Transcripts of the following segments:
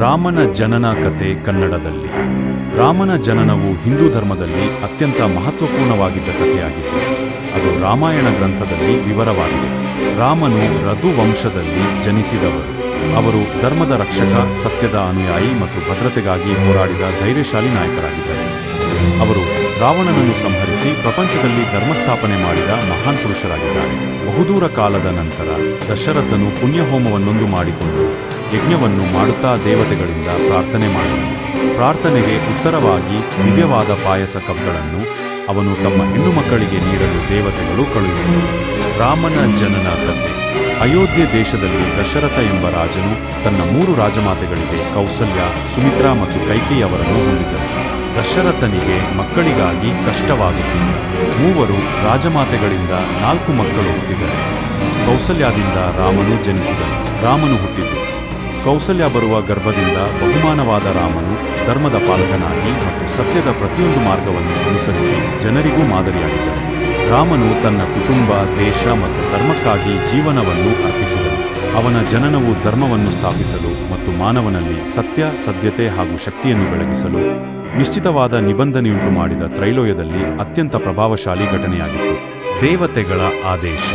ರಾಮನ ಜನನ ಕತೆ ಕನ್ನಡದಲ್ಲಿ. ರಾಮನ ಜನನವು ಹಿಂದೂ ಧರ್ಮದಲ್ಲಿ ಅತ್ಯಂತ ಮಹತ್ವಪೂರ್ಣವಾಗಿದ್ದ ಕಥೆಯಾಗಿದೆ. ಅದು ರಾಮಾಯಣ ಗ್ರಂಥದಲ್ಲಿ ವಿವರವಾಗಿದೆ. ರಾಮನು ರಘು ವಂಶದಲ್ಲಿ ಜನಿಸಿದವರು. ಅವರು ಧರ್ಮದ ರಕ್ಷಕ, ಸತ್ಯದ ಅನುಯಾಯಿ ಮತ್ತು ಭದ್ರತೆಗಾಗಿ ಹೋರಾಡಿದ ಧೈರ್ಯಶಾಲಿ ನಾಯಕರಾಗಿದ್ದಾರೆ. ಅವರು ರಾವಣನನ್ನು ಸಂಹರಿಸಿ ಪ್ರಪಂಚದಲ್ಲಿ ಧರ್ಮಸ್ಥಾಪನೆ ಮಾಡಿದ ಮಹಾನ್ ಪುರುಷರಾಗಿದ್ದಾರೆ. ಬಹುದೂರ ಕಾಲದ ನಂತರ ದಶರಥನು ಪುಣ್ಯಹೋಮವನ್ನೊಂದು ಮಾಡಿಕೊಂಡು ಯಜ್ಞವನ್ನು ಮಾಡುತ್ತಾ ದೇವತೆಗಳಿಂದ ಪ್ರಾರ್ಥನೆ ಮಾಡಿದನು ಪ್ರಾರ್ಥನೆಗೆ ಉತ್ತರವಾಗಿ ದಿವ್ಯವಾದ ಪಾಯಸ ಕಪ್ಗಳನ್ನು ಅವನು ತಮ್ಮ ಹೆಣ್ಣು ಮಕ್ಕಳಿಗೆ ನೀಡಲು ದೇವತೆಗಳು ಕಳುಹಿಸಿದರು. ರಾಮನ ಜನನ ಕಥೆ. ಅಯೋಧ್ಯೆ ದೇಶದಲ್ಲಿ ದಶರಥ ಎಂಬ ರಾಜನು ತನ್ನ ಮೂರು ರಾಜಮಾತೆಗಳಿಗೆ ಕೌಸಲ್ಯ, ಸುಮಿತ್ರಾ ಮತ್ತು ಕೈಕೇಯಿ ಅವರನ್ನು ಹೊಂದಿದ್ದರು ದಶರಥನಿಗೆ ಮಕ್ಕಳಿಗಾಗಿ ಕಷ್ಟವಾಗುತ್ತಿಲ್ಲ ಮೂವರು ರಾಜಮಾತೆಗಳಿಂದ ನಾಲ್ಕು ಮಕ್ಕಳು ಹುಟ್ಟಿದರು. ಕೌಸಲ್ಯಾದಿಂದ ರಾಮನು ಜನಿಸಿದನು. ರಾಮನು ಹುಟ್ಟಿದ್ದು ಕೌಸಲ್ಯ ಬರುವ ಗರ್ಭದಿಂದ ಬಹುಮಾನವಾದ ರಾಮನು ಧರ್ಮದ ಪಾಲಕನಾಗಿ ಮತ್ತು ಸತ್ಯದ ಪ್ರತಿಯೊಂದು ಮಾರ್ಗವನ್ನು ಅನುಸರಿಸಿ ಜನರಿಗೂ ಮಾದರಿಯಾಗಿದ್ದನು. ರಾಮನು ತನ್ನ ಕುಟುಂಬ, ದೇಶ ಮತ್ತು ಧರ್ಮಕ್ಕಾಗಿ ಜೀವನವನ್ನು ಅರ್ಪಿಸಿದನು. ಅವನ ಜನನವು ಧರ್ಮವನ್ನು ಸ್ಥಾಪಿಸಲು ಮತ್ತು ಮಾನವನಲ್ಲಿ ಸತ್ಯ, ಸದ್ಯತೆ ಹಾಗೂ ಶಕ್ತಿಯನ್ನು ಬೆಳಗಿಸಲು ನಿಶ್ಚಿತವಾದ ನಿಬಂಧನೆಯುಂಟು ಮಾಡಿದ ತ್ರೈಲೋಯದಲ್ಲಿ ಅತ್ಯಂತ ಪ್ರಭಾವಶಾಲಿ ಘಟನೆಯಾಗಿತ್ತು. ದೇವತೆಗಳ ಆದೇಶ.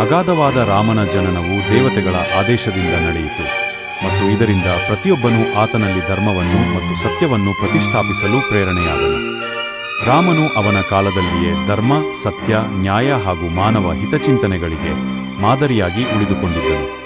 ಅಗಾಧವಾದ ರಾಮನ ಜನನವು ದೇವತೆಗಳ ಆದೇಶದಿಂದ ನಡೆಯಿತು. ಮತ್ತು ಇದರಿಂದ ಪ್ರತಿಯೊಬ್ಬನೂ ಆತನಲ್ಲಿ ಧರ್ಮವನ್ನು ಮತ್ತು ಸತ್ಯವನ್ನು ಪ್ರತಿಷ್ಠಾಪಿಸಲು ಪ್ರೇರಣೆಯಾದನು. ರಾಮನು ಅವನ ಕಾಲದಲ್ಲಿಯೇ ಧರ್ಮ, ಸತ್ಯ, ನ್ಯಾಯ ಹಾಗೂ ಮಾನವ ಹಿತಚಿಂತನೆಗಳಿಗೆ ಮಾದರಿಯಾಗಿ ಉಳಿದುಕೊಂಡಿದ್ದನು.